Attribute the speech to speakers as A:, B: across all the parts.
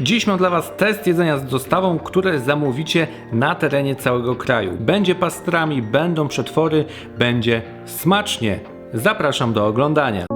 A: Dziś mam dla Was test jedzenia z dostawą, które zamówicie na terenie całego kraju. Będzie pastrami, będą przetwory, będzie smacznie. Zapraszam do oglądania.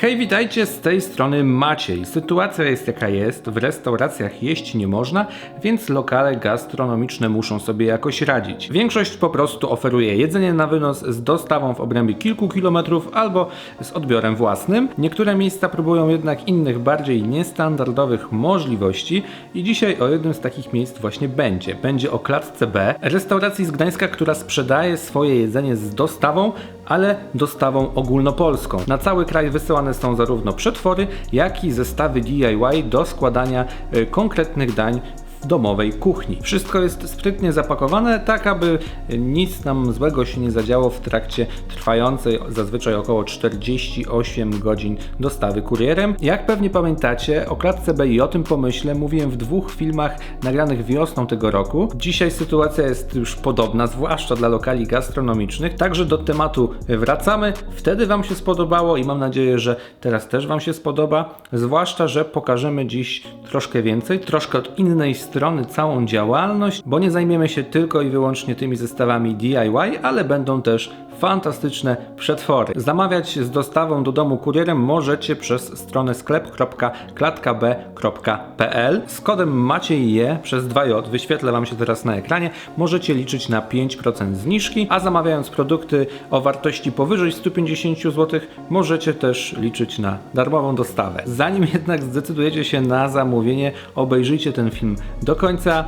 A: Hej, witajcie, z tej strony Maciej. Sytuacja jest jaka jest, w restauracjach jeść nie można, więc lokale gastronomiczne muszą sobie jakoś radzić. Większość po prostu oferuje jedzenie na wynos z dostawą w obrębie kilku kilometrów albo z odbiorem własnym. Niektóre miejsca próbują jednak innych, bardziej niestandardowych możliwości i dzisiaj o jednym z takich miejsc właśnie będzie. Będzie o klatce B, restauracji z Gdańska, która sprzedaje swoje jedzenie z dostawą, ale dostawą ogólnopolską. Na cały kraj wysyłane są zarówno przetwory, jak i zestawy DIY do składania y, konkretnych dań w domowej kuchni. Wszystko jest sprytnie zapakowane, tak aby nic nam złego się nie zadziało w trakcie trwającej zazwyczaj około 48 godzin dostawy kurierem. Jak pewnie pamiętacie, o klatce B i o tym pomyśle mówiłem w dwóch filmach nagranych wiosną tego roku. Dzisiaj sytuacja jest już podobna, zwłaszcza dla lokali gastronomicznych, także do tematu wracamy. Wtedy Wam się spodobało i mam nadzieję, że teraz też Wam się spodoba, zwłaszcza, że pokażemy dziś troszkę więcej, troszkę od innej strony całą działalność, bo nie zajmiemy się tylko i wyłącznie tymi zestawami DIY, ale będą też fantastyczne przetwory. Zamawiać z dostawą do domu kurierem możecie przez stronę sklep.klatkab.pl. Z kodem Maciej je przez 2J, wyświetlę Wam się teraz na ekranie, możecie liczyć na 5% zniżki, a zamawiając produkty o wartości powyżej 150 zł, możecie też liczyć na darmową dostawę. Zanim jednak zdecydujecie się na zamówienie, obejrzyjcie ten film do końca.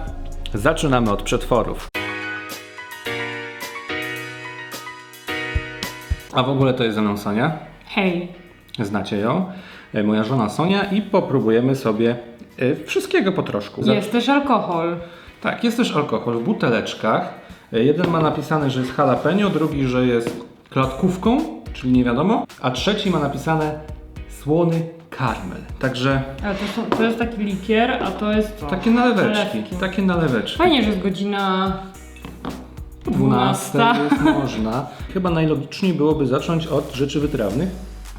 A: Zaczynamy od przetworów. A w ogóle to jest ze mną Sonia.
B: Hej.
A: Znacie ją. E, Moja żona Sonia i popróbujemy sobie e, wszystkiego po troszku.
B: Jest też alkohol.
A: Tak, jest też alkohol w buteleczkach. E, Jeden ma napisane, że jest jalapeno, drugi, że jest klatkówką, czyli nie wiadomo, a trzeci ma napisane słony karmel. Także
B: Ale to, są, to jest taki likier, a to jest co?
A: takie naleweczki,
B: Nalewki.
A: takie naleweczki.
B: Fajnie, że jest godzina
A: 12
B: 12.
A: jest można. Chyba najlogiczniej byłoby zacząć od rzeczy wytrawnych.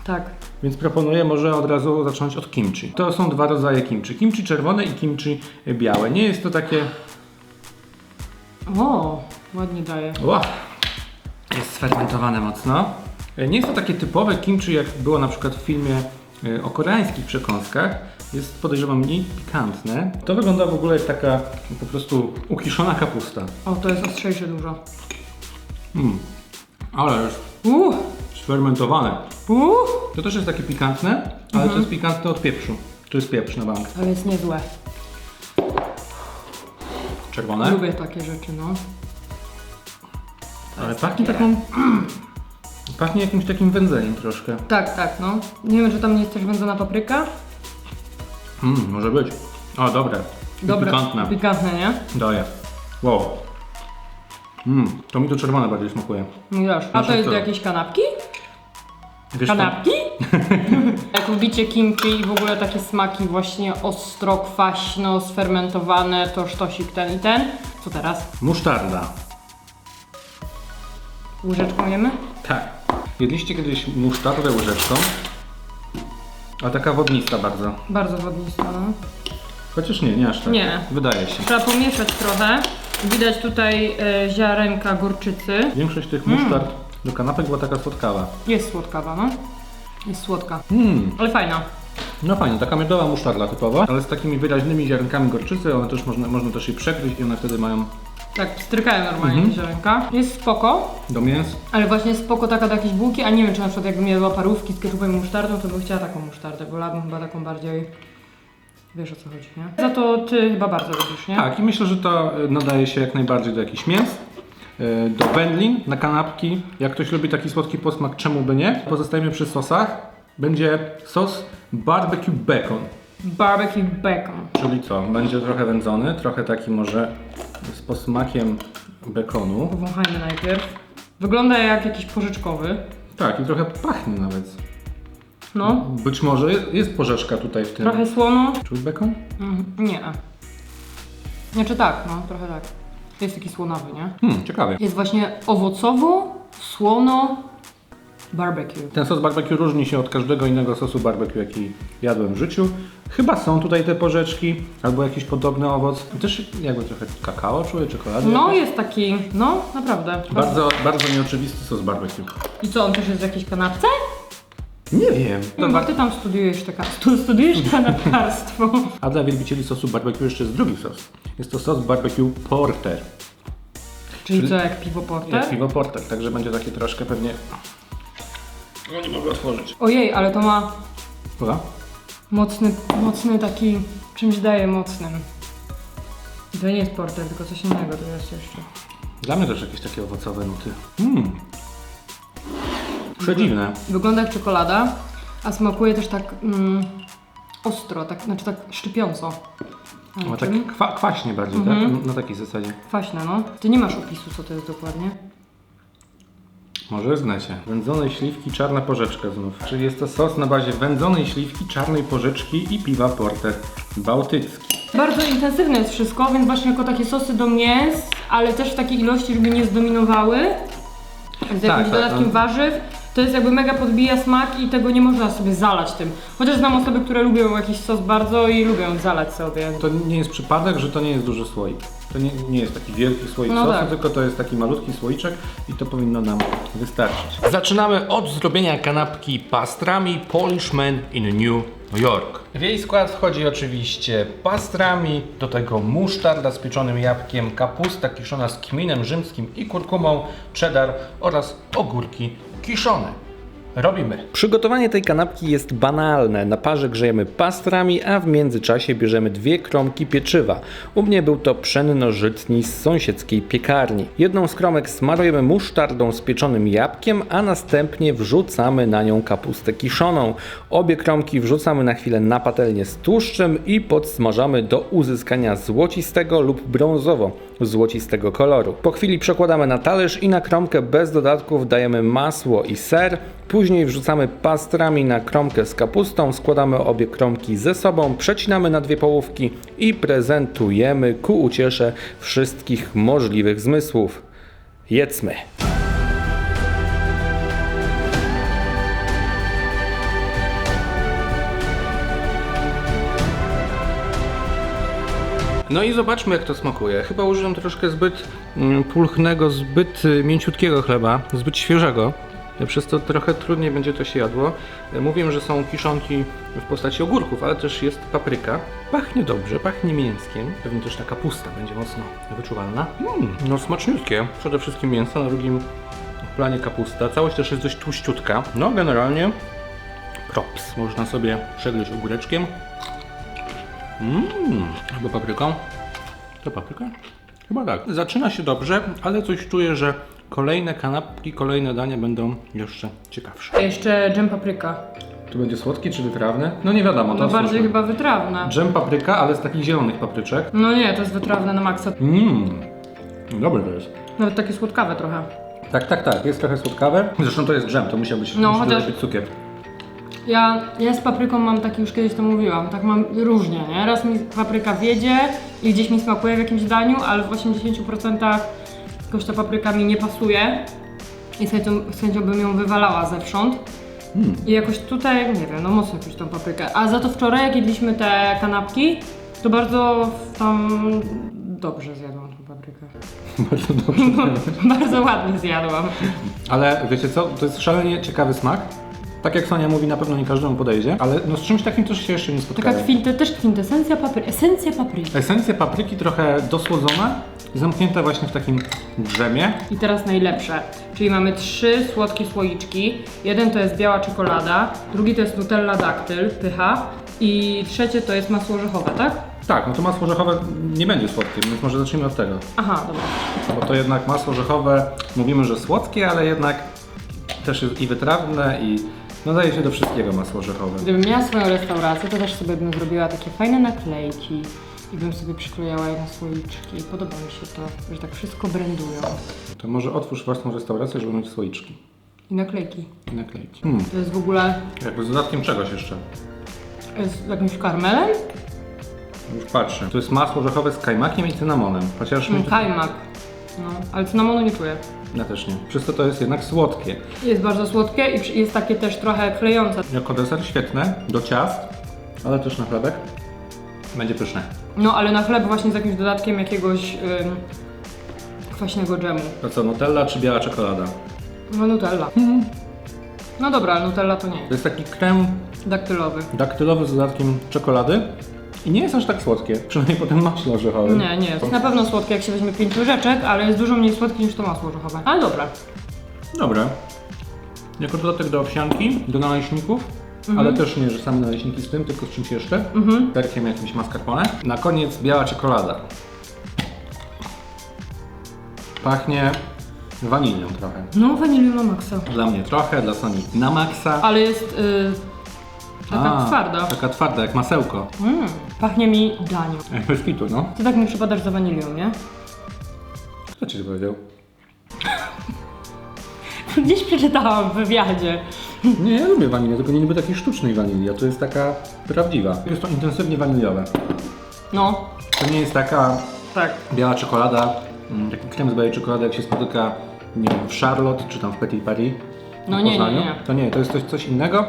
B: Tak.
A: Więc proponuję może od razu zacząć od kimchi. To są dwa rodzaje kimchi. Kimchi czerwone i kimchi białe. Nie jest to takie...
B: O, ładnie daje.
A: Ła! Jest sfermentowane mocno. Nie jest to takie typowe kimchi, jak było na przykład w filmie e, o koreańskich przekąskach. Jest podejrzewam mniej pikantne. To wygląda w ogóle jak taka po prostu ukiszona kapusta.
B: O, to jest ostrzejsze dużo.
A: Mm. Ale jest
B: Uuu,
A: sfermentowane.
B: uuu.
A: To też jest takie pikantne, ale to jest pikantne od pieprzu. To jest pieprz na bank.
B: Ale jest niezłe.
A: Czerwone.
B: Lubię takie rzeczy, no.
A: Ale pachnie taką... Pachnie jakimś takim wędzeniem troszkę.
B: Tak, tak, no. Nie wiem, czy tam nie jest też wędzona papryka.
A: Mm, może być. O, dobre. I
B: Dobre.
A: Pikantne.
B: Pikantne, nie?
A: Daję. Wow. Mm, to mi to czerwone bardziej smakuje.
B: No już. A
A: Znaczy
B: to jest
A: co?
B: do jakiejś kanapki?
A: Wiesz co?
B: Kanapki? Jak lubicie kimchi i w ogóle takie smaki właśnie ostro, kwaśno, sfermentowane, to sztosik ten i ten. Co teraz?
A: Musztarda.
B: Łyżeczką jemy?
A: Tak. Jedliście kiedyś musztardę łyżeczką? A taka wodnista bardzo.
B: Bardzo wodnista, no.
A: Chociaż nie, nie aż tak.
B: Nie.
A: Wydaje się.
B: Trzeba pomieszać trochę. Widać tutaj e, ziarenka gorczycy.
A: Większość tych
B: Mm.
A: musztard do kanapek była taka słodkawa.
B: Jest słodkawa, no. Jest słodka.
A: Mm.
B: Ale fajna.
A: No fajnie, taka miodowa musztarda typowa, ale z takimi wyraźnymi ziarenkami gorczycy, one też można, można też je przekryć i one wtedy mają
B: Tak, strykają normalnie
A: Mhm.
B: ziarenka. Jest spoko,
A: do mięs.
B: ale właśnie spoko taka do jakiejś bułki, a nie wiem czy na przykład jakbym jadła parówki z ketchupem i musztardą, to bym chciała taką musztardę. Wolałabym chyba taką bardziej... Wiesz o co chodzi, nie? Za to ty chyba bardzo lubisz, nie?
A: Tak, i myślę, że to e, nadaje się jak najbardziej do jakichś mięs, e, do wędlin, na kanapki. Jak ktoś lubi taki słodki posmak, czemu by nie? Pozostajemy przy sosach. Będzie sos barbecue bacon.
B: Barbecue bacon.
A: Czyli co? Będzie trochę wędzony, trochę taki może z posmakiem bekonu.
B: Powąchajmy najpierw. Wygląda jak jakiś porzeczkowy.
A: Tak, i trochę pachnie nawet.
B: No,
A: Być może jest, jest porzeczka tutaj w tym.
B: trochę słono.
A: Czuć bekon?
B: Mhm, nie. Znaczy tak, no, trochę tak. Jest taki słonawy, nie?
A: Hmm, ciekawie.
B: Jest właśnie owocowo, słono. Barbecue.
A: Ten sos barbecue różni się od każdego innego sosu barbecue, jaki jadłem w życiu. Chyba są tutaj te porzeczki, albo jakiś podobny owoc. Też jakby trochę kakao czuję, czekolady.
B: No
A: jakieś.
B: jest taki, no naprawdę.
A: Bardzo, bardzo nieoczywisty sos barbecue.
B: I co, on też jest w jakiejś kanapce?
A: Nie wiem.
B: No bo ty tam studiujesz taka, stu, studiujesz kanapkarstwo.
A: A dla wielbicieli sosu barbecue jeszcze jest drugi sos. Jest to sos barbecue porter.
B: Czyli
A: Czyli-
B: co, jak piwo porter?
A: Jak piwo porter, także będzie takie troszkę pewnie... No nie mogę otworzyć.
B: Ojej, ale to ma
A: Dobra.
B: mocny, mocny taki, czymś daje mocnym. I To nie jest porter, tylko coś innego tu jest jeszcze.
A: Dla mnie też jakieś takie owocowe nuty. Mmm. Przedziwne.
B: Wygląda jak czekolada, a smakuje też tak mm, ostro, tak, znaczy tak szczypiąco.
A: Ma tak
B: czym?
A: kwa, kwaśnie bardziej,
B: Mhm.
A: tak? Na takiej zasadzie.
B: Kwaśne, no. Ty nie masz opisu, co to jest dokładnie.
A: Może znacie. Wędzone śliwki, czarna porzeczka znów. Czyli jest to sos na bazie wędzonej śliwki, czarnej porzeczki i piwa porter bałtycki.
B: Bardzo intensywne jest wszystko, więc właśnie jako takie sosy do mięs, ale też w takiej ilości, żeby nie zdominowały. Z jakimś
A: tak,
B: dodatkiem
A: no.
B: warzyw. To jest jakby mega podbija smak i tego nie można sobie zalać tym. Chociaż znam osoby, które lubią jakiś sos bardzo i lubią zalać sobie.
A: To nie jest przypadek, że to nie jest duży słoik. To nie, nie jest taki wielki słoik
B: No
A: sosu,
B: tak.
A: tylko to jest taki malutki słoiczek i to powinno nam wystarczyć. Zaczynamy od zrobienia kanapki pastrami Polishman in New York. W jej skład wchodzi oczywiście pastrami, do tego musztarda z pieczonym jabłkiem, kapusta kiszona z kminem rzymskim i kurkumą, cheddar oraz ogórki kiszone. Robimy. Przygotowanie tej kanapki jest banalne. Na parze grzejemy pastrami, a w międzyczasie bierzemy dwie kromki pieczywa. U mnie był to pszenno-żytni z sąsiedzkiej piekarni. Jedną z kromek smarujemy musztardą z pieczonym jabłkiem, a następnie wrzucamy na nią kapustę kiszoną. Obie kromki wrzucamy na chwilę na patelnię z tłuszczem i podsmażamy do uzyskania złocistego lub brązowo złocistego koloru. Po chwili przekładamy na talerz i na kromkę bez dodatków dajemy masło i ser. Później wrzucamy pastrami na kromkę z kapustą, składamy obie kromki ze sobą, przecinamy na dwie połówki i prezentujemy ku uciesze wszystkich możliwych zmysłów. Jedzmy! No i zobaczmy jak to smakuje. Chyba użyłem troszkę zbyt mm, pulchnego, zbyt y, mięciutkiego chleba, zbyt świeżego. Y, Przez to trochę trudniej będzie to się jadło. Y, Mówiłem, że są kiszonki w postaci ogórków, ale też jest papryka. Pachnie dobrze, pachnie mięskiem. Pewnie też ta kapusta będzie mocno wyczuwalna. Mm, no smaczniutkie. Przede wszystkim mięso, na drugim planie kapusta. Całość też jest dość tłuściutka. No generalnie props. Można sobie przegryźć ogóreczkiem. Mmm, chyba papryką. To papryka? Chyba tak. Zaczyna się dobrze, ale coś czuję, że kolejne kanapki, kolejne dania będą jeszcze ciekawsze.
B: A jeszcze dżem papryka.
A: Tu będzie słodki czy wytrawny? No nie wiadomo, to
B: No bardziej
A: słyszę.
B: chyba wytrawna.
A: Dżem papryka, ale z takich zielonych papryczek.
B: No nie, to jest wytrawne na maksa.
A: Mmm, dobre to jest.
B: Nawet takie słodkawe trochę.
A: Tak, tak, tak, jest trochę słodkawe. Zresztą to jest dżem, to musiał być,
B: No,
A: musi
B: chociaż-
A: dodać cukier.
B: Ja, ja z papryką mam taki, już kiedyś to mówiłam, tak mam różnie, nie? Raz mi papryka wiedzie i gdzieś mi smakuje w jakimś daniu, ale w 80% jakoś ta papryka mi nie pasuje i z chęcią, z chęcią bym ją wywalała zewsząd.
A: Mm.
B: I jakoś tutaj, nie wiem, no mocno czuć tą paprykę. A za to wczoraj, jak jedliśmy te kanapki, to bardzo tam dobrze zjadłam tą paprykę.
A: Bardzo dobrze.
B: bardzo ładnie zjadłam.
A: Ale wiecie co, to jest szalenie ciekawy smak. Tak jak Sonia mówi, na pewno nie każdemu podejdzie, ale no z czymś takim też się jeszcze nie spotkałem.
B: Taka kwinte, też kwintesencja papryki, esencja papryki.
A: Esencja papryki trochę dosłodzona, zamknięta właśnie w takim drzemie.
B: I teraz najlepsze, czyli mamy trzy słodkie słoiczki. Jeden to jest biała czekolada, drugi to jest Nutella daktyl, pycha i trzecie to jest masło orzechowe, tak?
A: Tak, no to masło orzechowe nie będzie słodkie, więc może zacznijmy od tego.
B: Aha, dobra.
A: Bo to jednak masło orzechowe, mówimy, że słodkie, ale jednak też jest i wytrawne i nadaje się do wszystkiego masło orzechowe.
B: Gdybym miała swoją restaurację, to też sobie bym zrobiła takie fajne naklejki i bym sobie przyklejała je na słoiczki. Podoba mi się to, że tak wszystko brandują.
A: To może otwórz własną restaurację, żeby mieć słoiczki
B: I naklejki.
A: i naklejki. Hmm,
B: To jest w ogóle
A: jakby z dodatkiem czegoś jeszcze.
B: z jakimś karmelem?
A: Już patrzę. To jest masło orzechowe z kajmakiem i cynamonem. Chociaż mi
B: Mm,
A: to,
B: Kajmak. No, ale cynamonu nie czuję.
A: Ja też nie. Przez to to jest jednak słodkie.
B: Jest bardzo słodkie i przy- jest takie też trochę klejące.
A: Jako deser świetne, do ciast, ale też na chlebek. Będzie pyszne.
B: No, ale na chleb właśnie z jakimś dodatkiem jakiegoś ym, kwaśnego dżemu.
A: To co, Nutella czy biała czekolada?
B: No, Nutella. No dobra, Nutella to nie
A: To
B: jest.
A: jest taki krem
B: Daktylowy.
A: daktylowy z dodatkiem czekolady i nie jest aż tak słodkie, przynajmniej po tym maśle orzechowym.
B: Nie, nie, jest na pewno słodkie jak się weźmie pięć łyżeczek, ale jest dużo mniej słodkie niż to masło orzechowe. Ale dobra.
A: Dobre. Jako dodatek do owsianki, do naleśników, ale też nie, że same naleśniki z tym, tylko z czymś jeszcze.
B: Mhm.
A: Perkiem jakimś mascarpone. Na koniec biała czekolada. Pachnie wanilią trochę.
B: No, wanilią na maksa.
A: Dla mnie trochę, dla Soni na maksa.
B: Ale jest y, taka
A: A,
B: twarda.
A: Taka twarda, jak masełko.
B: Mm, pachnie mi danią.
A: Jak bez kitu, no.
B: Ty tak mi przypadasz za wanilią, nie?
A: Kto ci to powiedział?
B: Gdzieś przeczytałam w wywiadzie.
A: Nie, ja lubię wanilię, tylko nie lubię takiej sztucznej wanilii, a to jest taka prawdziwa. Jest to intensywnie waniliowe.
B: No,
A: To nie jest taka
B: tak.
A: biała czekolada, mm, taki krem z białej czekolady, jak się spotyka, nie wiem, w Charlotte czy tam w Petit Paris.
B: No
A: w
B: nie, nie,
A: Poznaniu.
B: nie.
A: To nie, to jest coś, coś innego,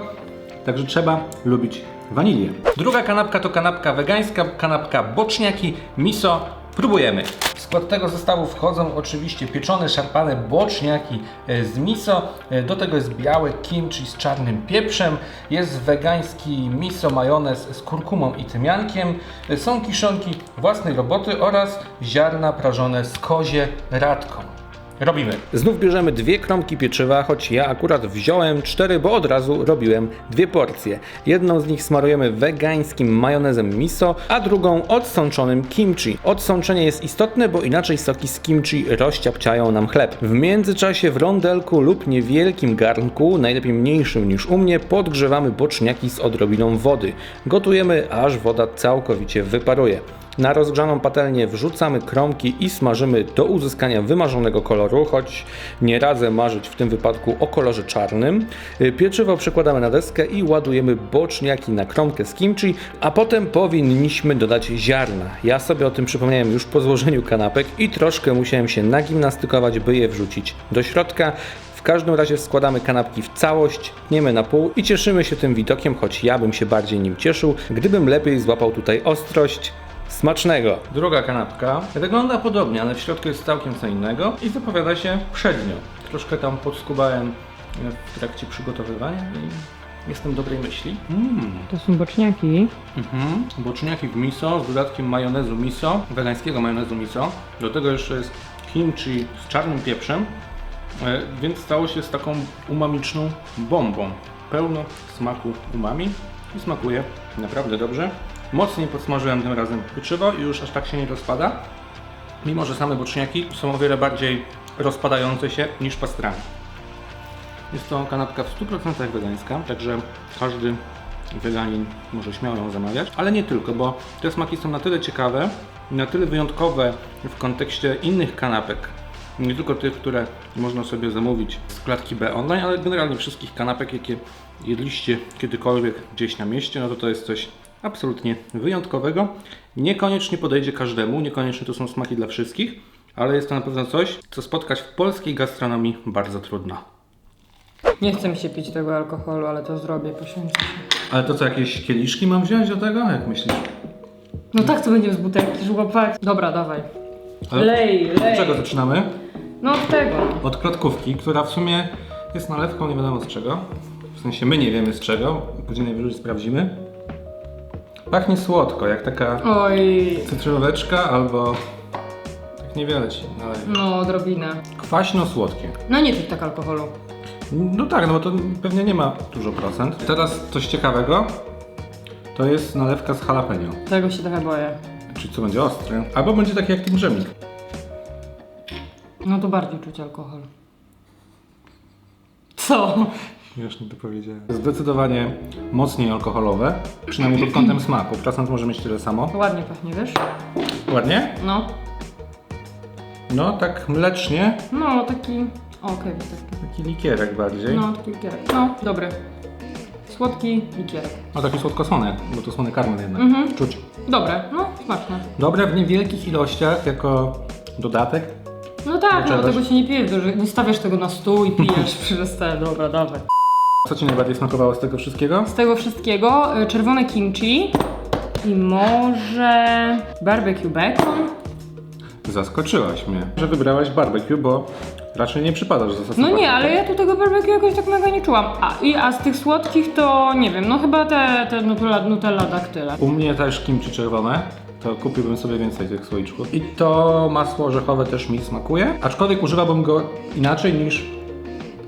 A: także trzeba lubić wanilię. Druga kanapka to kanapka wegańska, kanapka boczniaki, miso. Próbujemy. W skład tego zestawu wchodzą oczywiście pieczone, szarpane boczniaki e, z miso. E, Do tego jest białe kimchi z czarnym pieprzem. Jest wegański miso majonez z kurkumą i tymiankiem. E, Są kiszonki własnej roboty oraz ziarna prażone z kozie radką. Robimy. Znów bierzemy dwie kromki pieczywa, choć ja akurat wziąłem cztery, bo od razu robiłem dwie porcje. Jedną z nich smarujemy wegańskim majonezem miso, a drugą odsączonym kimchi. Odsączenie jest istotne, bo inaczej soki z kimchi rozciapciają nam chleb. W międzyczasie w rondelku lub niewielkim garnku, najlepiej mniejszym niż u mnie, podgrzewamy boczniaki z odrobiną wody. Gotujemy, aż woda całkowicie wyparuje. Na rozgrzaną patelnię wrzucamy kromki i smażymy do uzyskania wymarzonego koloru, choć nie radzę marzyć w tym wypadku o kolorze czarnym. Y, Pieczywo przekładamy na deskę i ładujemy boczniaki na kromkę z kimchi, a potem powinniśmy dodać ziarna. Ja sobie o tym przypomniałem już po złożeniu kanapek i troszkę musiałem się nagimnastykować, by je wrzucić do środka. W każdym razie składamy kanapki w całość, tniemy na pół i cieszymy się tym widokiem, choć ja bym się bardziej nim cieszył, gdybym lepiej złapał tutaj ostrość. Smacznego! Druga kanapka wygląda podobnie, ale w środku jest całkiem co innego i zapowiada się przednio. Troszkę tam podskubałem e, w trakcie przygotowywania i jestem dobrej myśli. Mm.
B: To są boczniaki.
A: Mhm. Boczniaki w miso z dodatkiem majonezu miso, wegańskiego majonezu miso. Do tego jeszcze jest kimchi z czarnym pieprzem, e, więc stało się z taką umamiczną bombą. Pełno smaku umami i smakuje naprawdę dobrze. Mocniej podsmażyłem tym razem pieczywo i już aż tak się nie rozpada. Mimo, że same boczniaki są o wiele bardziej rozpadające się niż pastrami. Jest to kanapka w 100% wegańska, także każdy weganin może śmiało ją zamawiać, ale nie tylko, bo te smaki są na tyle ciekawe na tyle wyjątkowe w kontekście innych kanapek, nie tylko tych, które można sobie zamówić z klatki B online, ale generalnie wszystkich kanapek, jakie jedliście kiedykolwiek gdzieś na mieście, no to to jest coś absolutnie wyjątkowego. Niekoniecznie podejdzie każdemu, niekoniecznie to są smaki dla wszystkich, ale jest to na pewno coś, co spotkać w polskiej gastronomii bardzo trudno.
B: Nie chce mi się pić tego alkoholu, ale to zrobię, poświęcę się.
A: Ale to co, jakieś kieliszki mam wziąć do tego? Jak myślisz?
B: No tak to będzie z butelki żłopać. Dobra, dawaj.
A: Ale
B: Lej, lej.
A: Od czego zaczynamy?
B: No od tego.
A: Od klotkówki, która w sumie jest nalewką nie wiadomo z czego. W sensie my nie wiemy z czego, później najwyżej sprawdzimy. Pachnie słodko, jak taka
B: Oj,
A: cytrynóweczka albo... Tak niewiele ci naleje.
B: no odrobinę.
A: Kwaśno-słodkie.
B: No nie pić tak alkoholu.
A: No tak, no bo to pewnie nie ma dużo procent. Teraz coś ciekawego. To jest nalewka z jalapeno.
B: Tego się trochę boję.
A: Czyli co będzie ostre. Albo będzie taki jak ten dżemik.
B: No to bardziej czuć alkohol. Co?
A: Śmiesznie to powiedziałem. Zdecydowanie mocniej alkoholowe, przynajmniej pod kątem smaku. Procent może mieć tyle samo.
B: Ładnie pachnie, wiesz?
A: Ładnie?
B: No.
A: No, tak mlecznie.
B: No, taki... Okej, taki.
A: Taki likierek bardziej. No.
B: No, taki likierek. No, dobry. Słodki likierek.
A: taki słodko-słony, bo to słony karmel jednak.
B: Mhm.
A: Czuć.
B: Dobre, no, smaczne.
A: Dobre w niewielkich ilościach, jako dodatek.
B: No tak, no tego się nie pije, nie stawiasz tego na stół i pijesz przez te, dobra, dawaj.
A: Co Ci najbardziej smakowało z tego wszystkiego?
B: Z tego wszystkiego y, czerwone kimchi i może barbecue bacon.
A: Zaskoczyłaś mnie, że wybrałaś barbecue, bo raczej nie przypadasz za
B: No nie, ale ja tu tego barbecue jakoś tak mega nie czułam. A, i, a z tych słodkich to nie wiem, no chyba te, te Nutella, Nutella daktyle.
A: U mnie też kimchi czerwone, to kupiłbym sobie więcej tych słoiczków. I to masło orzechowe też mi smakuje, aczkolwiek używałbym go inaczej niż,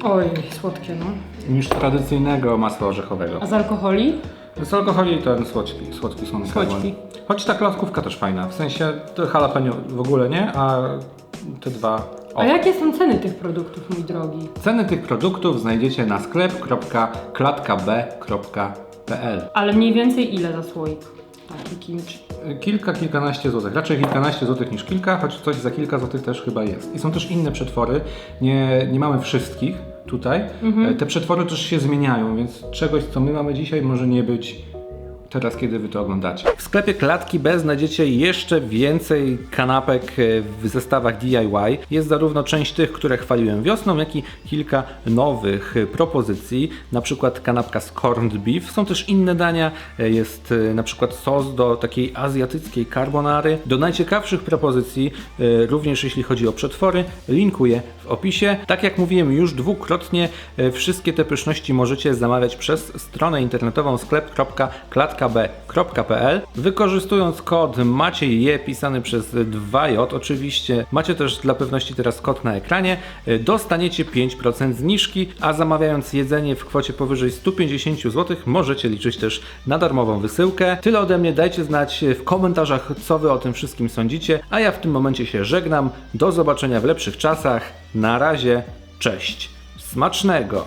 B: Oj, słodkie no.
A: Niż tradycyjnego masła orzechowego.
B: A z alkoholi?
A: Z alkoholi ten słodki, słodki są
B: Słodki.
A: Choć ta klatkówka też fajna, w sensie to jalapeno w ogóle nie, a te dwa... O.
B: A jakie są ceny tych produktów, mój drogi?
A: Ceny tych produktów znajdziecie na sklep.klatkab.pl
B: Ale mniej więcej ile za słoik? Taki kimchi.
A: Kilka, kilkanaście złotych. Raczej kilkanaście złotych niż kilka, choć coś za kilka złotych też chyba jest. I są też inne przetwory. Nie, nie mamy wszystkich tutaj. E, Te przetwory też się zmieniają, więc czegoś, co my mamy dzisiaj, może nie być teraz, kiedy wy to oglądacie. W sklepie Klatki B znajdziecie jeszcze więcej kanapek e, w zestawach DIY. Jest zarówno część tych, które chwaliłem wiosną, jak i kilka nowych e, propozycji, na przykład kanapka z corned beef. Są też inne dania, e, jest na przykład sos do takiej azjatyckiej carbonary. Do najciekawszych propozycji, również jeśli chodzi o przetwory, linkuję w opisie. Tak jak mówiłem już dwukrotnie, wszystkie te pyszności możecie zamawiać przez stronę internetową sklep.klatkab.pl wykorzystując kod MACIEJ pisany przez 2J. Oczywiście macie też dla pewności teraz kod na ekranie. Dostaniecie 5% zniżki, a zamawiając jedzenie w kwocie powyżej 150 zł możecie liczyć też na darmową wysyłkę. Tyle ode mnie, dajcie znać w komentarzach, co wy o tym wszystkim sądzicie, a ja w tym momencie się żegnam. Do zobaczenia w lepszych czasach. Na razie, cześć. Smacznego!